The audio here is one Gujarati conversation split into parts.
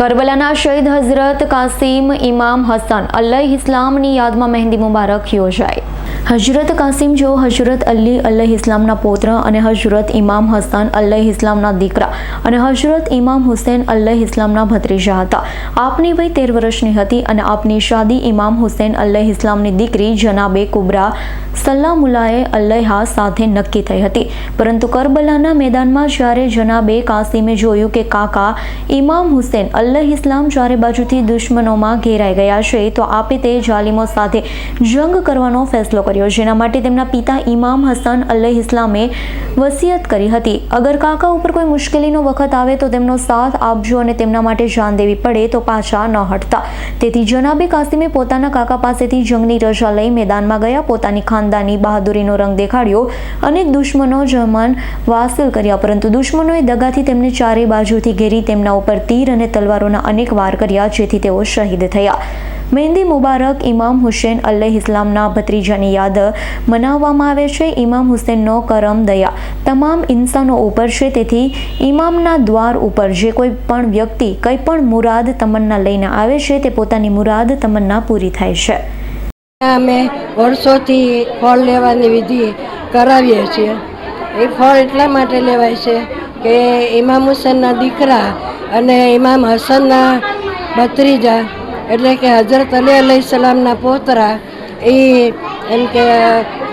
કરબલાના શહીદ હઝરત કાસિમ ઇમામ હસન અલ્લાહ ઇસ્લામની યાદમાં મહેંદી મુબારક યોજાઈ. હઝરત કાસિમ જો હઝરત અલી અલ્લાહ ઇસ્લામના પૌત્ર અને હઝરત ઇમામ હસન અલ્લાહ ઇસ્લામના દીકરા અને હઝરત ઇમામ હુસેન અલ્લાહ ઇસ્લામના ભત્રીજા હતા. આપની વય તેર વર્ષની હતી અને આપની શાદી ઇમામ હુસેન અલ્લાહ ઇસ્લામની દીકરી જનાબે કુબરા સલ્લામુલાએ અલ્લાહા સાથે નક્કી થઈ હતી. પરંતુ કરબલાના મેદાનમાં જ્યારે જનાબે કાસિમે જોયું કે કાકા ઇમામ હુસેન અલ્લાહ ઇસ્લામ ચારે બાજુથી દુશ્મનોમાં ઘેરાઈ ગયા છે, તો આપે તે જાલિમો સાથે જંગ કરવાનો ફેસલો કર્યો. જેના માટે તેમના પિતા ઇમામ હસન અલ્લાહ ઇસ્લામે વસિયત કરી હતી. અગર કાકા ઉપર કોઈ મુશ્કેલીનો વખત આવે તો તેમનો સાથ આપજો અને તેમના માટે જાન દેવી પડે તો પાછા ન હટતા. તેથી જનાબે કાસિમે પોતાના કાકા પાસેથી જંગની રજા લઈ મેદાનમાં ગયા. પોતાની ખાનદાની બહાદુરીનો રંગ દેખાડ્યો અનેક દુશ્મનો જમાન વાસિલ કર્યા. પરંતુ દુશ્મનોએ દગાથી તેમને ચારે બાજુથી ઘેરી તેમના ઉપર તીર અને તલવારોના અનેક વાર કર્યા જેથી તેઓ શહીદ થયા. મહેંદી મુબારક ઇમામ હુસેન અલ્લાહ ઇસ્લામના ભત્રીજાની યાદ મનાવવામાં આવે છે. ઇમામ હુસેનનો કરમ દયા તમામ ઇન્સાનો ઉપર છે. તેથી ઇમામના દ્વાર ઉપર જે કોઈ પણ વ્યક્તિ, કંઈ પણ મુરાદ તમન્ના લઈને આવે છે, તે પોતાની મુરાદ તમન્ના પૂરી થાય છે. અમે વર્ષોથી ફળ લેવાની વિધિ કરાવીએ છીએ. એ ફળ એટલા માટે લેવાય છે કે ઇમામ હુસેનના દીકરા અને ઇમામ હસનના ભત્રીજા, એટલે કે હજરત અલી અલૈહ સલામના પોતરા, એ એમ કે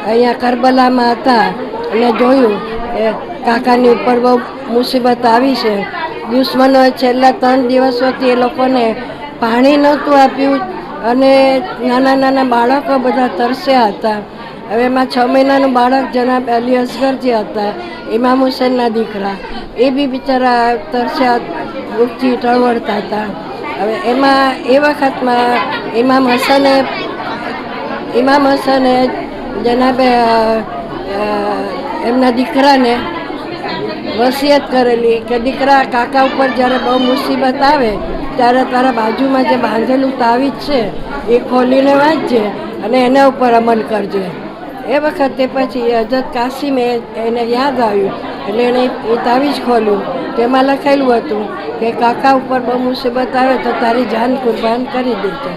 અહીંયા કરબલામાં હતા અને જોયું કે કાકાની ઉપર બહુ મુસીબત આવી છે. દુશ્મનોએ છેલ્લા ત્રણ દિવસોથી એ લોકોને પાણી નહોતું આપ્યું અને નાના નાના બાળકો બધા તરસ્યા હતા. હવે એમાં છ મહિનાનું બાળક જનાબ અલી અસગર જે હતા, ઇમામ હુસેનના દીકરા, એ બી બિચારા તરસ્યા ભૂખથી ટળવળતા હતા. હવે એમાં એ વખતમાં ઇમામ હસને ઇમામ હસને જનાબે એમના દીકરાને વસિયત કરેલી કે દીકરા, કાકા ઉપર જ્યારે બહુ મુસીબત આવે, ત્યારે તારા બાજુમાં જે બાંધેલું તાવીજ છે, એ ખોલીને વાંચજે અને એના ઉપર અમલ કરજે. એ વખતે પછી હજરત કાસિમે એને યાદ આવ્યું, એટલે એણે એ તાવીજ ખોલ્યું. તેમાં લખેલું હતું કે, કાકા ઉપર બહુ મુસીબત આવે તો તારી જાન કુરબાન કરી દેજે.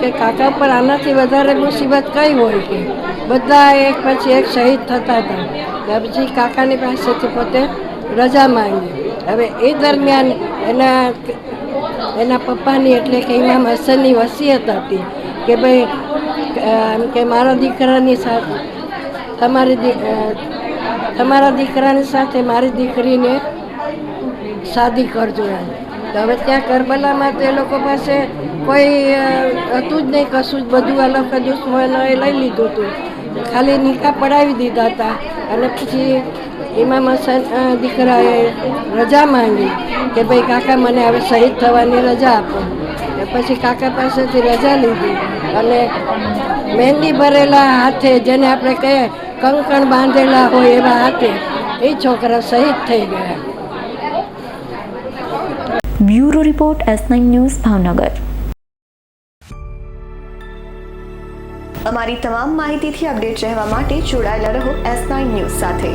કે, કાકા પર આનાથી વધારે મુસીબત કઈ હોય કે? બધા એક પછી એક શહીદ થતા હતા. પછી કાકાની પાસેથી પોતે રજા માંગી. હવે એ દરમિયાન એના એના પપ્પાની એટલે કે ઇમામ હસનની વસિયત હતી કે, ભાઈ એમ કે મારા દીકરાની સાથે, તમારી તમારા દીકરાની સાથે મારી દીકરીને શાદી કરજો એમ. તો હવે ત્યાં કરબલામાં તે લોકો પાસે કોઈ હતું જ નહીં, કશું જ. બધું આ લોકો એ લઈ લીધું હતું ખાલી નિકા પડાવી દીધા હતા અને પછી ઇમામ હસન દીકરાએ રજા માંગી કે ભાઈ કાકા મને હવે શહીદ થવાની રજા આપો. પછી કાકા પાસેથી રજા લીધી. અને મહેંદી ભરેલા હાથે જેને આપણે કહે કંકણ બાંધેલા હોય એવા હાથે એ છોકરા શહીદ થઈ ગયા. Bureau report S nine news Bhavnagar. અમારી તમામ માહિતીથી અપડેટ રહેવા માટે જોડાયેલા રહો એસ નાઇન ન્યૂઝ સાથે.